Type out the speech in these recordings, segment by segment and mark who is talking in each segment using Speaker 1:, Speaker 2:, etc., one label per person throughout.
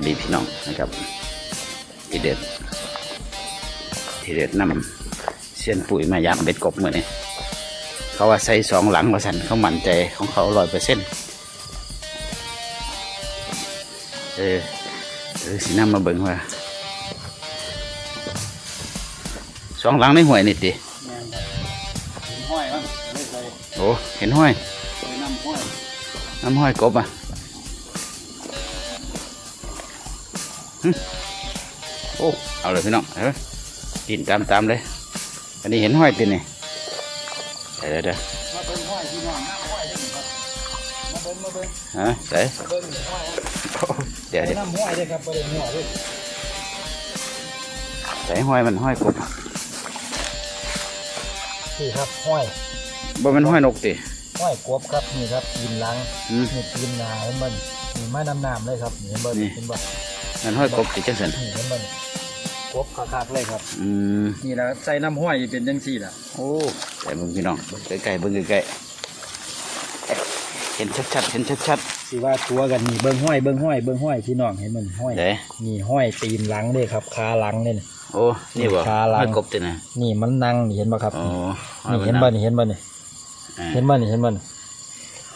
Speaker 1: วัสดีพี่น้องนะครับทีเด็ดทีเด็ดนำเสียนปุ๋ยมายามเบ็ดกบมือนี่เขาว่าใส่สองหลังว่าสันเขามั่นใจของเขาร้อยเปอร์เซ็นต์เออเออสินำมาเบิ่งว่าสองหลังในห่วยนี่ติ
Speaker 2: แม่นครับเห็นห้อยมั้งเลยใส่
Speaker 1: โอ้เห็นห้อย
Speaker 2: ใส่น้ำห้อย
Speaker 1: น้ำห้อยกบอะ โอ้ เอาเลยพี่น้องเออดินตามตามๆเลย อันนี้เห็นห้อยตินนี่เดี๋ยวเดี๋ยวเดี๋ยว
Speaker 2: มาเบิ่งห้อยพี่น้องน้ำห้อยได้ครับมาเบิ่งมาเบิ่ง
Speaker 1: ฮะใส่
Speaker 2: มาเบิ่งห้อยครับ
Speaker 1: เดี๋ยว
Speaker 2: ใส่
Speaker 1: เดี๋ยว
Speaker 2: น้ำห้อยได้ครับประเด็นหัวด้วย
Speaker 1: ใส่ห้อยมันห้อยกบ
Speaker 2: นี่ครับห้อย
Speaker 1: บ่เป็นห้อยนกติ
Speaker 2: ห้อยกบครับนี่ครับตีนหลัง
Speaker 1: อืม
Speaker 2: นี่ตีนหนาเห็นบ่นี่นี่ไม้น้ำน้ำเลยครับนี่เห็นบ่
Speaker 1: นี่
Speaker 2: เห็นบ่
Speaker 1: มันห้อยกบติจังสัน
Speaker 2: นี่เห็นบ่นี่กบคักๆเลยครับ
Speaker 1: อืม
Speaker 2: นี่แหละใส่น้ำห้อยเป็นจังซี่ล่ะ
Speaker 1: โอ้ใส่เบิ่งพี่น้องเบิ่งใกล้ๆเบิ่งใกล้ๆเห็นชัดๆเห็นชัด
Speaker 2: สิว่าตัวกันนี่เบิ่งห้อยเบิ่งห้อยเบิ่งห้อยพี่น้องเห็นมันห้อย
Speaker 1: ๆเดี๋ยว
Speaker 2: นี่ห้อยตีนหลังเลยครับขาหลังเลยนี่
Speaker 1: โอ้นี่บ่
Speaker 2: ขาหลัง
Speaker 1: ห้อยกบตินะ
Speaker 2: นี่มันนั่งนี่เห็นบ่ครับ
Speaker 1: โอ้ห้อย
Speaker 2: นี่
Speaker 1: มั
Speaker 2: เห็น
Speaker 1: น
Speaker 2: บ่
Speaker 1: นะ
Speaker 2: นี่เห็นบ่นี่
Speaker 1: อ่า
Speaker 2: เห็นบ่นี่เห็นบ่นี่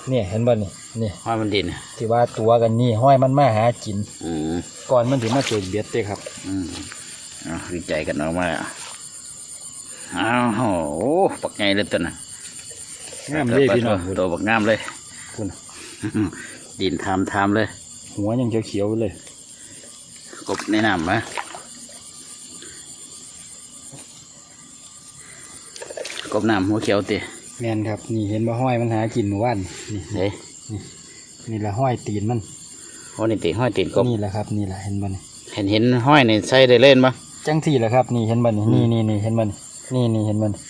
Speaker 2: เนี่ยเห็นบ่นี่นี่
Speaker 1: ห้อยมันดิน
Speaker 2: ที่ว่าตัวกันนี่ห้อยมันมาหากิน
Speaker 1: อืม
Speaker 2: ก่อนมันถึงมาเจอเบียดเด้ครับ
Speaker 1: อืมเอาดีใจกันออกมาแล้วอ้าวโหปักไงเลยตัวน่ะ
Speaker 2: งามเลยพี่น้อง
Speaker 1: ตัวบักงามเลย
Speaker 2: คุณ
Speaker 1: ดินทามทามเลย
Speaker 2: หัวยังเขียวๆอยู่เลย
Speaker 1: กบในน้ำมะกบน้ำหัวเขียวติ
Speaker 2: แม่นครับ นี่เห็นบ่ห้อยมันหากินเมื่อวานนี่
Speaker 1: เฮ้ย
Speaker 2: นี่แหละห้อยตีนมัน
Speaker 1: โอ้นี่ติห้อยตีนกบ
Speaker 2: นี่แหละครับนี่แหละเห็นบ่นี่
Speaker 1: เห็นเห็นห้อยในใส่ได้เล่นปะ
Speaker 2: จังสี่แหละครับ นี่เห็นบ่นี่นี่นี่นี่เห็นบ่นี่นี่นี่เห็นบ่นี่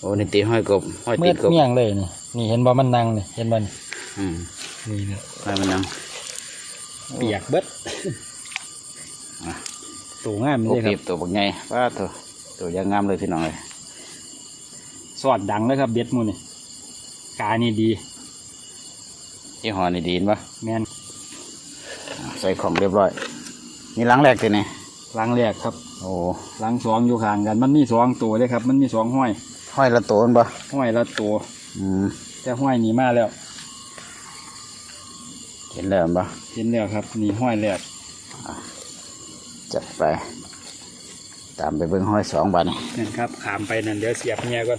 Speaker 1: โอ้นี่ตีห้อยกบห้อย
Speaker 2: เมื่
Speaker 1: ตี
Speaker 2: อน
Speaker 1: กบ
Speaker 2: เมี่ยงเลยนี่นี่เห็นบ่มันนั่งนี่เห็นบ่นี่
Speaker 1: อืม
Speaker 2: นี่เนี่ย
Speaker 1: ห้อยมันนัง
Speaker 2: เปียกเบิด
Speaker 1: อะ
Speaker 2: ตัวงาม
Speaker 1: โอ้
Speaker 2: เลยค
Speaker 1: ปี
Speaker 2: รั
Speaker 1: บบตัวบักไงว้าตัวตัวยังงามเลยพี่น้องเลย
Speaker 2: สอดดังเลยครับเบ็ดหมูนี่กานี่ดี
Speaker 1: ยี่ห้อนี่ดีนปะ
Speaker 2: แม่น
Speaker 1: ใส่ของเรียบร้อย นี่หล้างแรกตัวนี่
Speaker 2: ลังแรกครับ
Speaker 1: โอ้
Speaker 2: ลังสองอยู่ข้างกัน มันมีสองตัวเลยครับ มันมีสองห้อย
Speaker 1: ห้อยละตัวนั่นปะ
Speaker 2: ห้อยละตัว
Speaker 1: อืม
Speaker 2: แต่ห้อยหนีมาแล้ว
Speaker 1: เห็นแล้วนั่นปะ
Speaker 2: เห็นแล้วครับ นี่ห้อยแรก
Speaker 1: จัดไป ตามไปเบิ้งห้อยสองบาทนี่
Speaker 2: นั่นครับขามไปนั่นเดี๋ยวเสียบเมียก่อน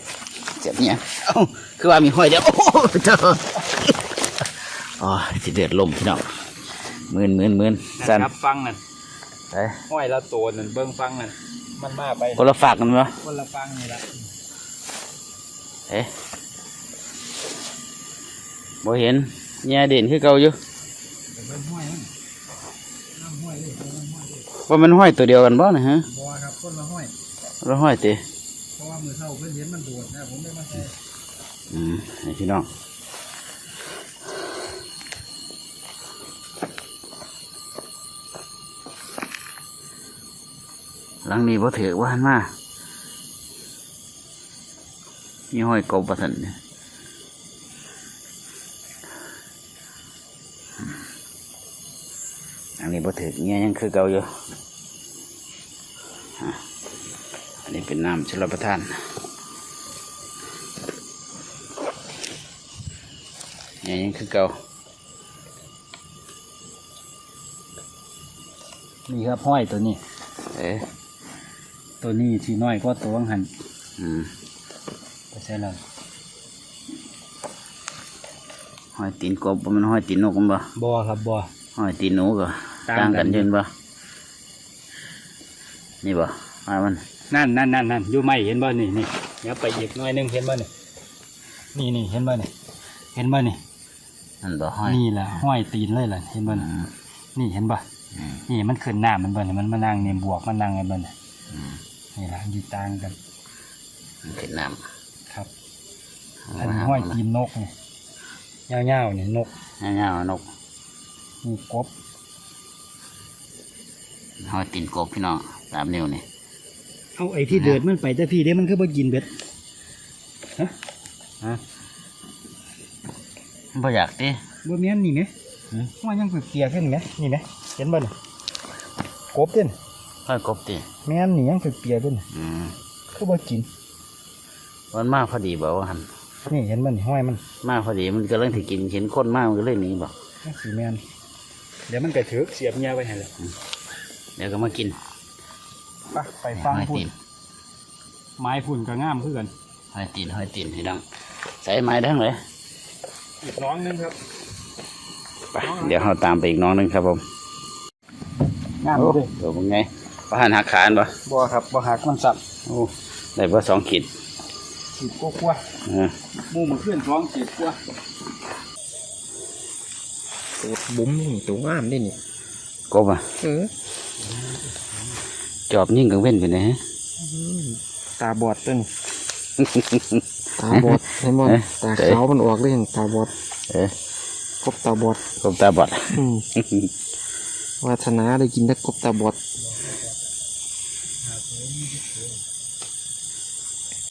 Speaker 1: เจ็บเนี่ยเอ้าคือว่ามีห้อยเดียวโอ้โหเจ้าอ๋อสิเดือดลมพี่น้องหมื่นหมื่นหมื่นสั่น
Speaker 2: ครับฟังนั่น
Speaker 1: ไป
Speaker 2: ห้อยละตัวนั่นเบิ้งฟังนั่นมันมาไป
Speaker 1: คนละฝากกันปะ
Speaker 2: คนละฟังนี่ละ
Speaker 1: เอ๊ะบ่เห็นเนี่ยเด่นคือเก่าอยู่
Speaker 2: เบิ้งห้อยนั่นน้ำห้อยเลยน้ำห้อยเลย
Speaker 1: ว่ามันห้อยตัวเดียวกันบ่นะฮะ
Speaker 2: บัวครับคนละห้อย
Speaker 1: แล้วห้อยติ
Speaker 2: เพราะว่า มือเท่าเพิ่อนเห็นมันโดดนะผมได้มาใส่
Speaker 1: อืมให้พี่น้องหลังนี้บ่ถือว่าหันมามีห้อยกบประสันเนี่ยอันนี้บ่ถือเงี้ยยังคือเก่าอยู่ นนี้เป็นน้ำชลประทานเนี่ยยังคือเก่า
Speaker 2: นี่ครับห้อยตัวนี้
Speaker 1: เอ๊ะ
Speaker 2: ตัวนี้ที่น้อยก็ตัวหัน
Speaker 1: อืม
Speaker 2: ไปใส่แล้ว
Speaker 1: ห้อยตีนกบบ่มันห้อยตีนนกมันบ่
Speaker 2: บัวครับบัว
Speaker 1: ห้อยตีนหนูก็
Speaker 2: ต่าง
Speaker 1: ต่าง
Speaker 2: กั
Speaker 1: กัน
Speaker 2: น
Speaker 1: อยืนบ่นี่บ่มามัน
Speaker 2: นั่นนั่นนั่นนั่นอยู่ไม่เห็นบ่นี่นี่เดี๋ยวไปอีกหน่อยหนึงเห็นบ่นี่นี่นี่เห็นบ่นี่เห็นบ่นี่
Speaker 1: นั่นบ่ห้อย
Speaker 2: นี่แหละห้อยตีนเลยล่ะเห็นบ่
Speaker 1: อื
Speaker 2: นี่
Speaker 1: ม
Speaker 2: นี่เห็นบ่
Speaker 1: อืม
Speaker 2: นี่มันขึ้นหน้ามันบ่นี่มันมานั่งเนี่ยบวกมันนั่งไงบ่นี่
Speaker 1: อืม
Speaker 2: นี่ล่ะอยู่ต่างกัน
Speaker 1: มันขึ้นน้
Speaker 2: ครับำอันนี้ห้อยตีนนกนี่ยาวๆนี่นก
Speaker 1: เงาวๆนก
Speaker 2: นี่กบ
Speaker 1: ห้อยตีนกบพี่น้องสามนิ้วนี่
Speaker 2: เอาไอ้ที่เดือดมันไปแต่พี่เด้มันคือบ่กินเบ็ด
Speaker 1: บ่อยากติ
Speaker 2: บ่แม่นนี่แหม
Speaker 1: หืม
Speaker 2: ว่ายังเปียกๆแค่นี้แหมนี่แหมเห็นบ่นี่กบเด่น
Speaker 1: ห้อยกบติ
Speaker 2: แม่นนี่ยังเปียกๆเด่น
Speaker 1: อืม
Speaker 2: คือบ่กิน
Speaker 1: มันมาพอดีบอกว่าหัน
Speaker 2: นี่เห็นมันนี่ห้อยมัน
Speaker 1: มาพอดีมันก็เรื่องที่กินเห็นคนมากมันก็เลยหนีบอก
Speaker 2: นี่สีแม่นเดี๋ยวมันก็ถือเสียบเงียไว้ให้เลย
Speaker 1: เดี๋ยวก็มากิน
Speaker 2: ไปไปฟัง
Speaker 1: ห้อย
Speaker 2: พุ่
Speaker 1: ตี
Speaker 2: น
Speaker 1: น
Speaker 2: ไม้พุ่นก็งามคือกัน
Speaker 1: ห้อยตีนห้อยตีนให้ดังใส่ไม้ดังเลย
Speaker 2: อีกน้องนึงครับ
Speaker 1: ไปเดี๋ยวเราตามไปอีกน้องหนึงครับผม
Speaker 2: งาม
Speaker 1: โอ้
Speaker 2: เลย
Speaker 1: เดี๋ยวเป็นไงประหารหักขานปะ
Speaker 2: บ่ครับบ่หักมันสับ
Speaker 1: โอ้ได้เบอร์สองขีด
Speaker 2: ขีดกลัว
Speaker 1: เออ
Speaker 2: ๆหมูมันขึ้นท้องขีดกลัว
Speaker 3: ตัวบุ้มนี่ตัวงามนี่นี่
Speaker 1: กบอะ
Speaker 3: เออ
Speaker 1: จอบยิ่งกังเว้นไปไหนฮะ
Speaker 3: ตาบอดต้นตาบอดเห็นบ่
Speaker 1: เอ๊ะ
Speaker 3: ตาขาวมันออกเลยเห็นตาบอด
Speaker 1: เออก
Speaker 3: บตาบอด
Speaker 1: กบตาบอด
Speaker 3: อืมวาสนาได้กินแต่กบตาบอด